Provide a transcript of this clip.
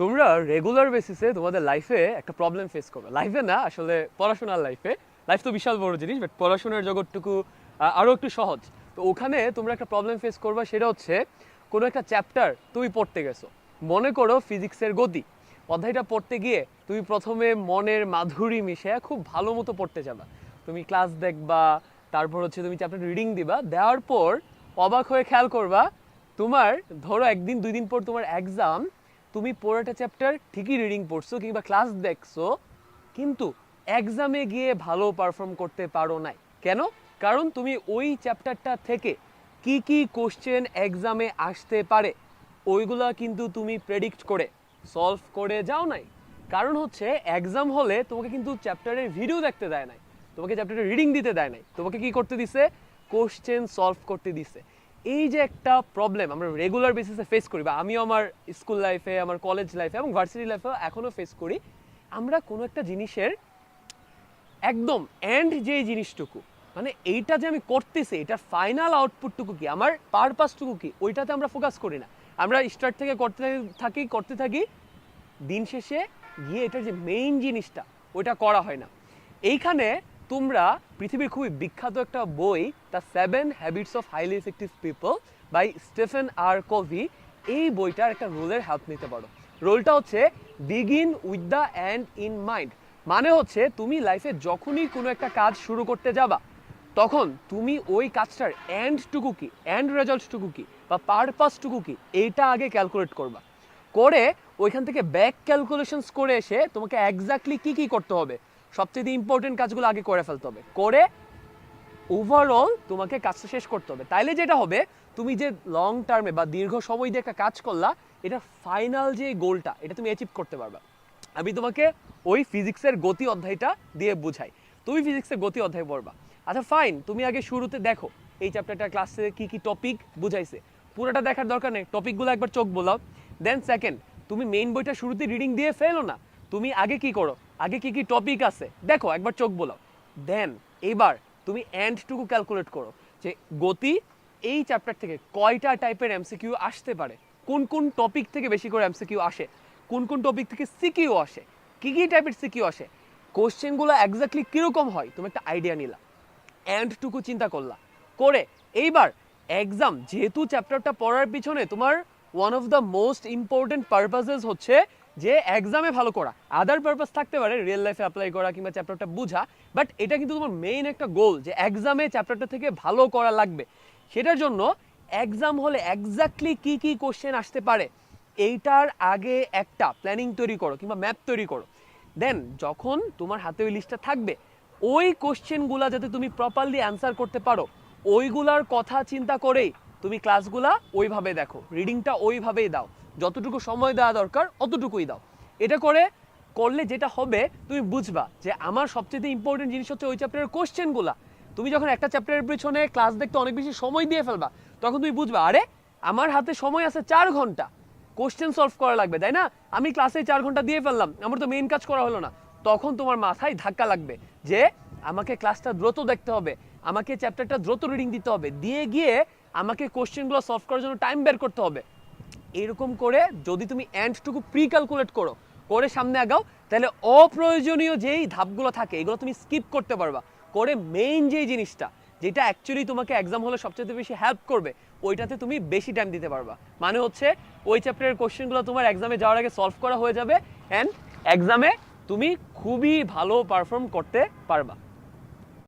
তোমরা রেগুলার বেসিসে তোমাদের লাইফে একটা প্রবলেম ফেস করবে। লাইফে না আসলে পড়াশোনার লাইফে লাইফ তো বিশাল বড় জিনিস বাট পড়াশোনার জগৎটুকু আহ, আরও একটু সহজ। তো ওখানে তোমরা একটা প্রবলেম ফেস করবে সেটা হচ্ছে কোনো একটা চ্যাপ্টার তুমি পড়তে গেছো। মনে করো ফিজিক্সের গতি। অধ্যায়টা পড়তে গিয়ে তুমি প্রথমে মনের মাধুরী মিশে খুব ভালো মতো পড়তে যাবা। তুমি ক্লাস দেখবা তারপর হচ্ছে তুমি চ্যাপ্টার রিডিং দিবা দেওয়ার পর অবাক হয়ে খেয়াল করবা তোমার ধরো একদিন দুই দিন পর তোমার এক্সাম তুমি পুরোটা চ্যাপ্টার ঠিকই রিডিং পড়ছো কিংবা ক্লাস দেখছ, কিন্তু এক্সামে গিয়ে ভালো পারফর্ম করতে পারো নাই। কেন? কারণ তুমি ওই চ্যাপ্টারটা থেকে কি কি কোশ্চেন এক্সামে আসতে পারে, ওইগুলা কিন্তু তুমি প্রেডিক্ট করে সলভ করে যাও নাই। কারণ হচ্ছে এক্সাম হলে তোমাকে কিন্তু চ্যাপ্টারের ভিডিও দেখতে দেয় নাই, তোমাকে চ্যাপ্টারের রিডিং দিতে দেয় নাই, তোমাকে কি করতে দিছে? কোশ্চেন সলভ করতে দিছে। এই যে একটা প্রবলেম আমরা রেগুলার বেসিসে ফেস করি, বা আমিও আমার স্কুল লাইফে আমার কলেজ লাইফে এবং ভার্সিটি লাইফেও এখনও ফেস করি, আমরা কোনো একটা জিনিসের একদম এন্ড যে জিনিসটুকু মানে এইটা যে আমি করতেছি এটার ফাইনাল আউটপুটটুকু কি, আমার পারপাসটুকু কি, ওইটাতে আমরা ফোকাস করি না। আমরা স্টার্ট থেকে করতে থাকি করতে থাকি, দিন শেষে গিয়ে এটার যে মেইন জিনিসটা, ওইটা করা হয় না। এইখানে তোমরা পৃথিবীর খুবই বিখ্যাত একটা বই the seven habits of highly effective people by Stephen R Covey এই বইটার একটা রোলের হেল্প নিতে পারো। রোলটা হচ্ছে begin with the end in mind মানে হচ্ছে, তুমি লাইফে যখনই কোনো একটা কাজ শুরু করতে যাবা, তখন তুমি ওই কাজটার এন্ডটুকু কি? এন্ড রেজাল্টটুকু কি? বা পারপাসটুকু কি? এইটা আগে ক্যালকুলেট করবা। করে ওইখান থেকে ব্যাক ক্যালকুলেশনস করে এসে তোমাকে এক্স্যাক্টলি কি কি করতে হবে? সবচেয়ে ইম্পর্টেন্ট কাজগুলো আগে করে ফেলতে হবে। করে ওভারঅল তোমাকে কাজটা শেষ করতে হবে। তাইলে যেটা হবে, তুমি যে লং টার্মে বা দীর্ঘ সময় দিয়ে একটা কাজ করলা, এটা ফাইনাল যে গোলটা এটা তুমি অ্যাচিভ করতে পারবা। আমি তোমাকে ওই ফিজিক্সের গতি অধ্যায়টা দিয়ে বুঝাই। তুমি ফিজিক্সের গতি অধ্যায় পড়বা। আচ্ছা ফাইন তুমি আগে শুরুতে দেখো, এই চ্যাপ্টারটা ক্লাসে কি কি টপিক বুঝাইছে। পুরোটা দেখার দরকার নেই টপিকগুলো একবার চোখ বোলাও। দেন সেকেন্ড তুমি মেইন বইটা শুরুতে রিডিং দিয়ে ফেলো না। তুমি আগে কি করো? আগে কি কি টপিক আছে? দেখো, একবার চোখ বোলাও। দেন এবার তুমি এন্ডটুকু ক্যালকুলেট করো যে গতি এই চ্যাপ্টার থেকে কয়টা টাইপের এমসিকিউ আসতে পারে? কোন কোন টপিক থেকে বেশি করে এমসিকিউ আসে? কোন কোন টপিক থেকে সিকিউ আসে? কি কি টাইপের সিকিউ আসে? কোশ্চেনগুলো এক্স্যাক্টলি কীরকম হয়? তুমি একটা আইডিয়া নিলা। এন্ডটুকু চিন্তা করলা। করে এইবার এক্সাম যেহেতু চ্যাপ্টারটা পড়ার পিছনে তোমার one of the most important purposes হচ্ছে যে এক্সামে ভালো করা। আদার পারপাস থাকতে পারে রিয়েল লাইফে অ্যাপ্লাই করা কিংবা চ্যাপ্টারটা বোঝা বাট এটা কিন্তু তোমার মেইন একটা গোল যে এক্সামে চ্যাপ্টারটা থেকে ভালো করা লাগবে। সেটার জন্য এক্সাম হলে এক্স্যাক্টলি কি কি কোশ্চেন আসতে পারে, এইটার আগে একটা প্ল্যানিং তৈরি করো কিংবা ম্যাপ তৈরি করো। দেন যখন তোমার হাতে ওই লিস্টটা থাকবে, ওই কোশ্চেনগুলা যাতে তুমি প্রপারলি অ্যান্সার করতে পারো, ওইগুলার কথা চিন্তা করেই তুমি ক্লাসগুলা ওইভাবে দেখো রিডিংটা ওইভাবেই দাও। যতটুকু সময় দেওয়া দরকার, অতটুকুই দাও। এটা করে করলে যেটা হবে, তুমি বুঝবা যে আমার সবচেয়ে ইম্পর্টেন্ট জিনিস হচ্ছে ওই চ্যাপ্টারের কোশ্চেনগুলা তুমি যখন একটা চ্যাপ্টারের পিছনে ক্লাস দেখতে অনেক বেশি সময় দিয়ে ফেলবা, তখন তুমি বুঝবা, আরে, আমার হাতে সময় আছে চার ঘণ্টা। কোশ্চেন সলভ করা লাগবে, তাই না? আমি ক্লাসে চার ঘণ্টা দিয়ে ফেললাম, আমার তো মেইন কাজ করা হলো না। তখন তোমার মাথায় ধাক্কা লাগবে যে আমাকে ক্লাসটা দ্রুত দেখতে হবে, আমাকে চ্যাপ্টারটা দ্রুত রিডিং দিতে হবে। দিয়ে গিয়ে আমাকে কোশ্চেনগুলো সলভ করার জন্য টাইম বের করতে হবে। এরকম করে যদি তুমি এন্ডটুকু প্রি ক্যালকুলেট করো, করে সামনে আগাও, তাহলে অপ্রয়োজনীয় যেই ধাপগুলো থাকে, এগুলো তুমি স্কিপ করতে পারবা। করে মেইন যেই জিনিসটা, যেটা অ্যাকচুয়ালি তোমাকে এক্সাম হলে সবচেয়ে বেশি হেল্প করবে, ওইটাতে তুমি বেশি টাইম দিতে পারবা। মানে হচ্ছে, ওই চ্যাপ্টারের কোশ্চেনগুলো তোমার এক্সামে যাওয়ার আগে সলভ করা হয়ে যাবে অ্যান্ড এক্সামে তুমি খুবই ভালো পারফর্ম করতে পারবা।